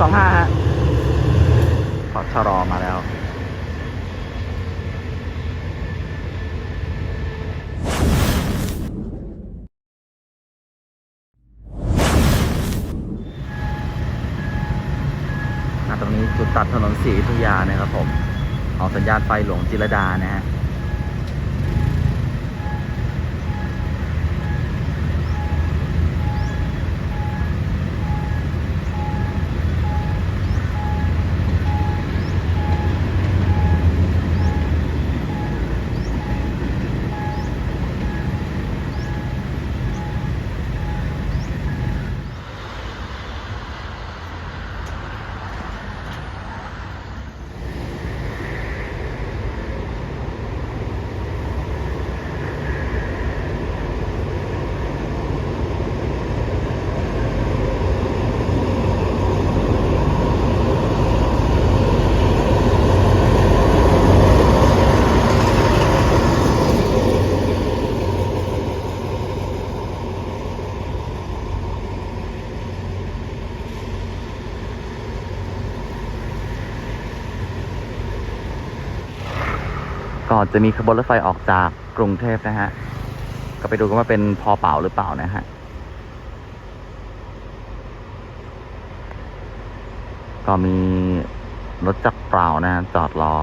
สองห้าฮะขอชะลอมาแล้วอ่าตรงนี้จุดตัดถนนศรีอยุธยานะครับผมเอาสัญญาณไฟหลวงจิรดานะฮะ ก่อนจะมีขบวนรถไฟออกจากกรุงเทพนะฮะ ก็ไปดูกันว่าเป็นพอเปล่าหรือเปล่านะฮะ ก็มีรถจักรเปล่านะฮะจอดรอ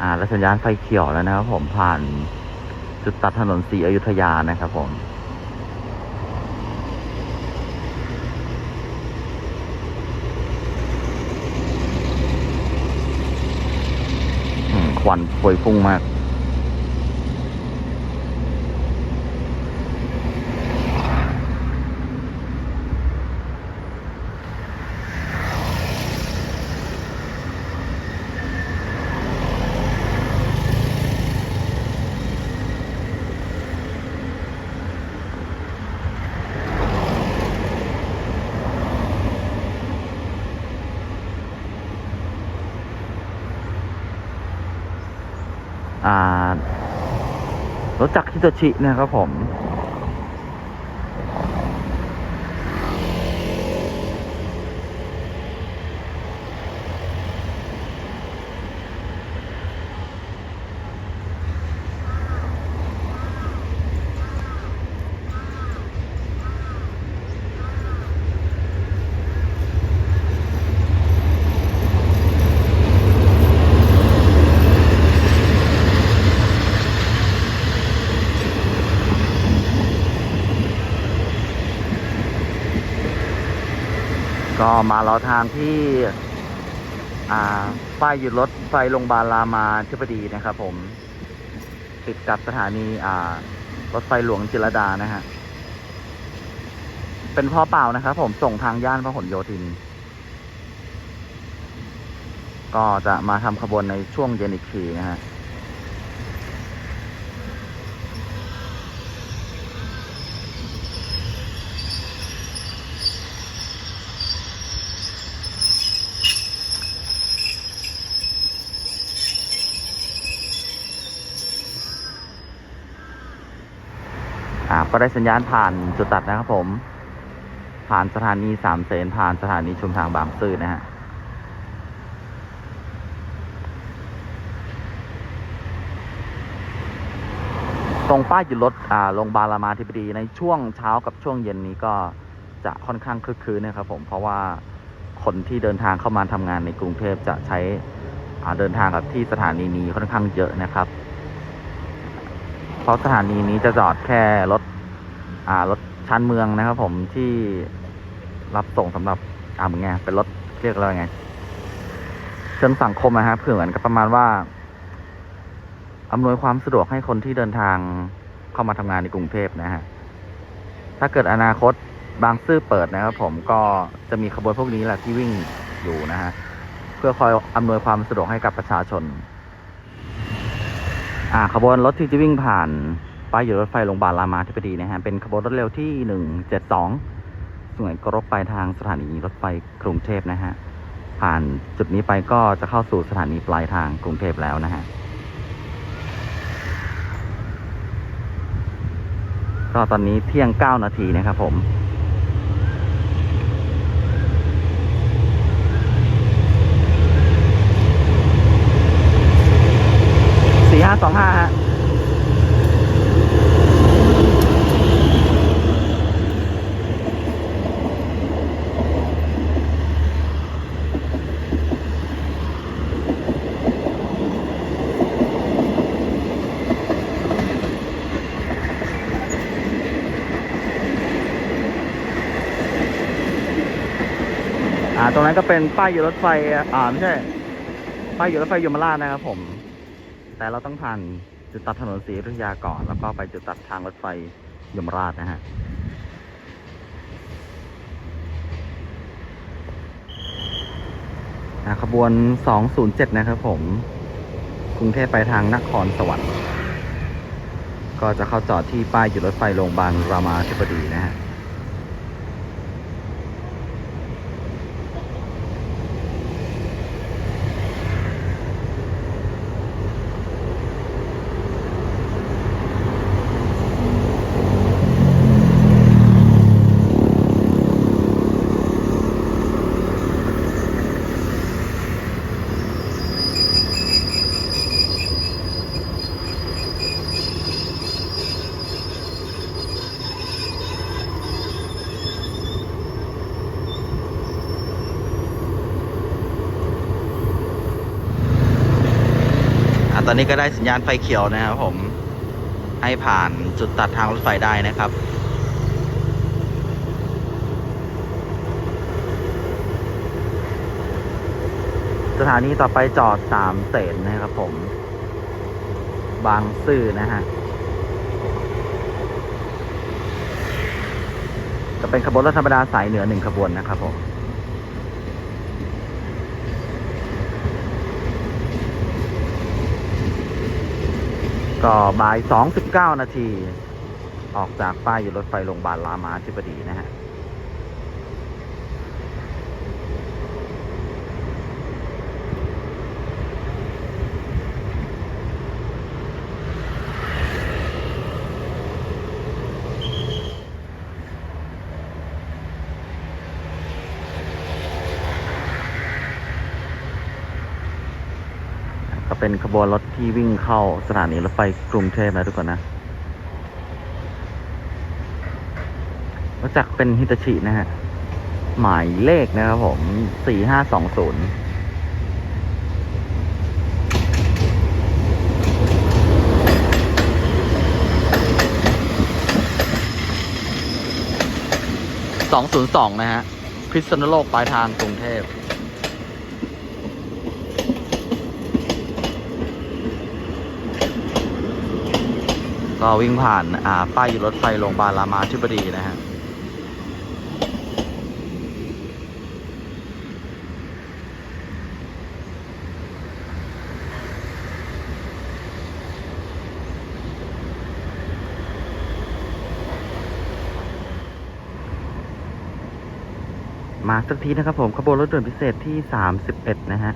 อ่า และสัญญาณไฟเขียวแล้วนะครับผมผ่านจุดตัดถนนสีอยุธยานะครับผม ควันพวยพุ่งมาก รถจักรฮิโตชินะครับผม ก็มารอทางที่ป้ายหยุดรถไฟโรงพยาบาลรามาธิบดีนะครับผม ติดกับสถานีรถไฟหลวงจิรดานะฮะ เป็นพ่อเปล่านะครับผมส่งทางย่านพหลโยธิน ก็จะมาทำขบวนในช่วงเย็นอีกทีนะฮะ ก็ได้สัญญาณผ่านจุดตัดนะครับผม ผ่านสถานีสามเสนผ่านสถานีชุมทางบางซื่อนะฮะตรงป้ายหยุดรถอ่าโรงพยาบาลรามาธิบดีในช่วงเช้ากับช่วงเย็นนี้ก็จะค่อนข้างคึกคืนนะครับผมเพราะว่าคนที่เดินทางเข้ามาทำงานในกรุงเทพจะใช้อ่าเดินทางกับที่สถานีนี้ค่อนข้างเยอะนะครับ เพราะสถานีนี้จะจอดแค่รถ รถชานเมืองนะครับ ผมที่รับส่งสำหรับอ่ามึงไงเป็นรถเรียกอะไรไงเชิงสังคมนะฮะเพื่อเหมือนกับประมาณว่าอำนวยความสะดวกให้คนที่เดินทางเข้ามาทำงานในกรุงเทพนะฮะถ้าเกิดอนาคตบางซื่อเปิดนะครับ ผมก็จะมีขบวนพวกนี้แหละที่วิ่งอยู่นะฮะเพื่อคอยอำนวยความสะดวกให้กับประชาชน อ่าขบวนรถที่จะวิ่งผ่าน ป้ายหยุดรถไฟโรงพยาบาลรามาธิบดีนะฮะ เป็นขบวนรถเร็วที่ 172ส่วนกรบไปทางสถานีรถไฟกรุงเทพนะฮะ ผ่านจุดนี้ไปก็จะเข้าสู่สถานีปลายทางกรุงเทพแล้วนะฮะ ก็ตอนนี้เที่ยง 9 นาทีนะครับผมสี่ห้าสองห้าฮะ อ่าตรงนั้นก็เป็นป้ายอยู่รถไฟอ่าไม่ใช่ป้ายอยู่รถไฟยมราชนะครับผม แต่เราต้องผ่านจุดตัดถนนศรีอยุธยาก่อน แล้วก็ไปจุดตัดทางรถไฟยมราชนะฮะขบวน 207 นะครับผม กรุงเทพไปทางนครสวรรค์ ก็จะเข้าจอดที่ป้ายหยุดรถไฟโรงพยาบาลรามาธิบดีนะฮะ ตอนนี้ก็ได้สัญญาณไฟเขียวนะครับผมให้ผ่านจุดตัดทางรถไฟได้นะครับสถานีต่อไปจอดสามเสนนะครับผม บางซื่อนะฮะ จะเป็นขบวนรถธรรมดาสายเหนือหนึ่งขบวนนะครับผม ก็บ่ายสองสิบเก้านาที ออกจากป้ายอยู่รถไฟโรงพยาบาลรามาธิบดีนะฮะ เป็นขบวนรถที่วิ่งเข้าสถานีรถไฟกรุงเทพนะทุกคนนะรู้จักเป็นฮิตาชินะฮะ หมายเลขนะครับผมสี่ห้าสองศูนย์สองศูนย์สองนะฮะ พิษณุโลกปลายทางกรุงเทพ ก็วิ่งผ่านอ่าป้ายรถไฟโรงพยาบาลรามาธิบดีนะฮะมาสักทีนะครับผมขบวนรถด่วนพิเศษที่ 31 นะฮะ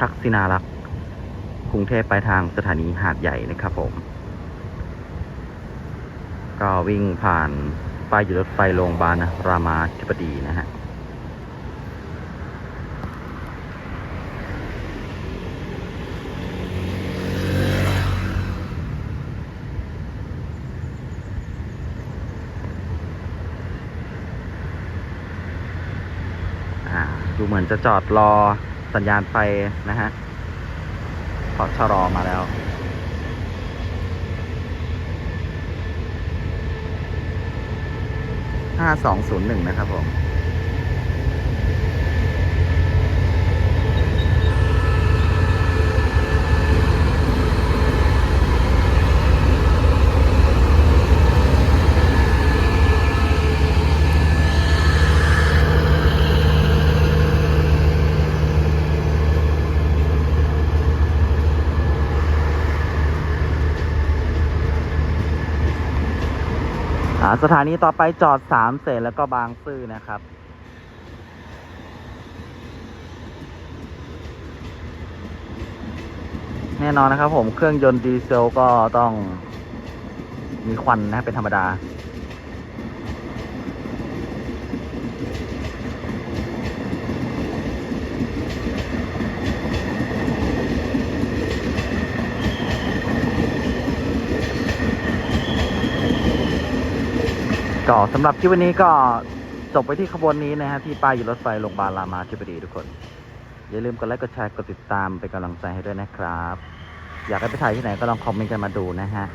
ทักษินารักษ์กรุงเทพไปทางสถานีหาดใหญ่นะครับผม ก็วิ่งผ่านป้ายหยุดรถไฟโรงพยาบาลรามาธิบดีนะฮะดูเหมือนจะจอดรอสัญญาณไฟนะฮะพอชะลอมาแล้ว ห้าสองศูนย์หนึ่งนะครับผม สถานีต่อไปจอดสามเสนแล้วก็บางซื่อนะครับ แน่นอนนะครับผมเครื่องยนต์ดีเซลก็ต้องมีควันนะเป็นธรรมดา ก็สำหรับคลิปวันนี้ก็จบไปที่ขบวนนี้นะฮะที่ป้ายอยู่รถไฟโรงพยาบาลรามาธิบดีทุกคน อย่าลืมกดไลค์กดแชร์กดติดตามเป็นกำลังใจให้ด้วยนะครับ อยากให้ไปถ่ายที่ไหนก็ลองคอมเมนต์กันมาดูนะฮะ